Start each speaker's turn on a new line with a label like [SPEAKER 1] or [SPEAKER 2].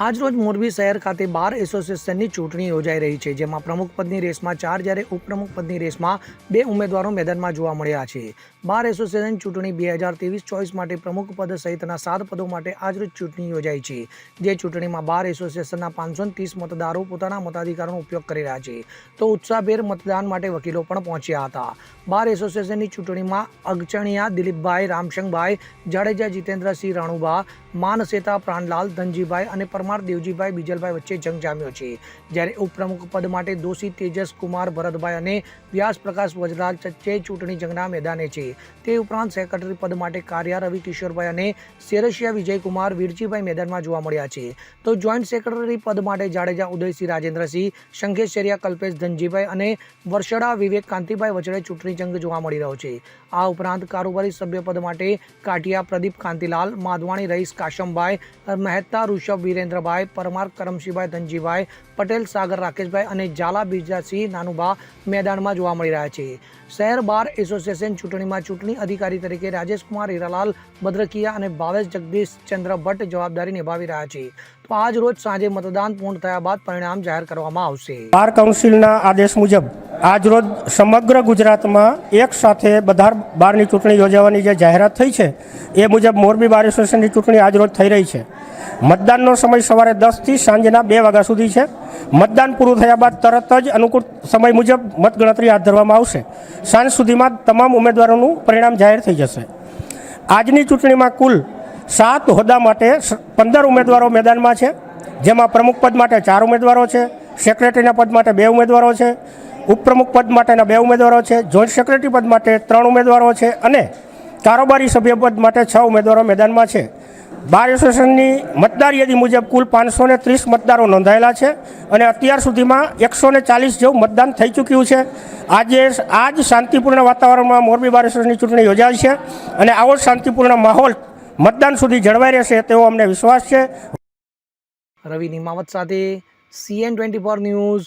[SPEAKER 1] આજરોજ મોરબી શહેર ખાતે બાર એસોસિએશનની ચૂંટણી યોજાઈ રહી છે, જેમાં પ્રમુખ પદની રેસમાં ચાર જ્યારે ઉપપ્રમુખ પદની રેસમાં બે ઉમેદવારો મેદાનમાં જોવા મળ્યા છે. બાર એસોસિએશન ચૂંટણી બે હજાર ત્રેવીસ ચોવીસ માટે પ્રમુખ પદ સહિતના સાત પદો માટે આજરોજ ચૂંટણી યોજાઈ છે, જે ચૂંટણીમાં બાર એસોસિએશનના પાંચસો ત્રીસ મતદારો પોતાના મતાધિકારનો ઉપયોગ કરી રહ્યા છે. તો ઉત્સાહભેર મતદાન માટે વકીલો પણ પહોંચ્યા હતા. બાર એસોસિએશનની ચૂંટણીમાં અગચણિયા, દિલીપભાઈ રામશંગભાઈ જાડેજા, જીતેન્દ્રસિંહ રાણુબા માનસેતા, પ્રાણલાલ, ધનજીભાઈ અને પરમાર દેવજીભાઈ બીજલભાઈ વચ્ચે જંગ જામ્યો છે. જ્યારે ઉપપ્રમુખ પદ માટે દોષી તેજસ કુમાર ભરતભાઈ અને વ્યાસ પ્રકાશ વજરાજ ચૂંટણી જંગના મેદાને છે. તે ઉપરાંત સેક્રેટરી પદ માટે કાર્યા રવિ કિશોરભાઈ અને સેરશિયા વિજયકુમાર વીરજીભાઈ મેદાનમાં જોવા મળ્યા છે. તો જોઈન્ટ સેક્રેટરી પદ માટે જાડેજા ઉદયસિંહ, રાજેન્દ્રસિંહ શંખેશ્વરિયા કલ્પેશ ધનજીભાઈ અને વર્ષડા વિવેક કાંતિભાઈ વચ્ચે ચૂંટણી જંગ જોવા મળી રહ્યો છે. આ ઉપરાંત કારોબારી સભ્ય પદ માટે કાટિયા પ્રદીપ કાંતિલાલ, માધવાણી રહીશ કાશમભાઈ, મહેતા ઋષભ વિરેન્દ્રભાઈ પરમાર, કરમશીભાઈ, ધનજીભાઈ, પટેલ, સાગર, રાકેશભાઈ અને ઝાલા, બીજાસિંહ નાનુભા મેદાનમાં જોવા મળી રહ્યા છે. શહેર બાર એસોસિએશન ચૂંટણીમાં ચૂંટણી અધિકારી તરીકે રાજેશકુમાર હીરાલાલ, ભદ્રકિયા અને ભાવેશ જગદીશ ચંદ્ર ભટ્ટ જવાબદારી નિભાવી રહ્યા છે. તો આજ રોજ સાંજે મતદાન પૂર્ણ થયા બાદ પરિણામ જાહેર કરવામાં આવશે.
[SPEAKER 2] બાર કાઉન્સિલના આદેશ મુજબ આજરોજ સમગ્ર ગુજરાતમાં એક સાથે બધા બારની ચૂંટણી યોજાવાની જે જાહેરાત થઈ છે, એ મુજબ મોરબી બાર એસોસિએશનની ચૂંટણી આજરોજ થઈ રહી છે. મતદાનનો સમય સવારે દસથી સાંજના બે વાગ્યા સુધી છે. મતદાન પૂરું થયા બાદ તરત જ અનુકૂળ સમય મુજબ મતગણતરી હાથ ધરવામાં આવશે. સાંજ સુધીમાં તમામ ઉમેદવારોનું પરિણામ જાહેર થઈ જશે. આજની ચૂંટણીમાં કુલ સાત હોદ્દા માટે પંદર ઉમેદવારો મેદાનમાં છે, જેમાં પ્રમુખ પદ માટે ચાર ઉમેદવારો છે, સેક્રેટરીના પદ માટે બે ઉમેદવારો છે ઉપપ્રમુખ પદ માટેના બે ઉમેદવારો છે જોઈન્ટ સેક્રેટરી પદ માટે ત્રણ ઉમેદવારો છે અને કારોબારી સભ્ય પદ માટે છ ઉમેદવારો મેદાનમાં છે. બાર એસોસિએશનની મતદાર યાદી મુજબ કુલ પાંચસો ને ત્રીસ મતદારો નોંધાયેલા છે અને અત્યાર સુધીમાં એકસો ને ચાલીસ જેવું મતદાન થઈ ચૂક્યું છે. આજે આજ શાંતિપૂર્ણ વાતાવરણમાં મોરબી બાર એસોસિએશનની ચૂંટણી યોજાઈ છે અને આવો જ શાંતિપૂર્ણ માહોલ મતદાન સુધી જળવાઈ રહેશે તેવો અમને વિશ્વાસ છે.
[SPEAKER 1] રવિ નિમાવત સાથે C N twenty four news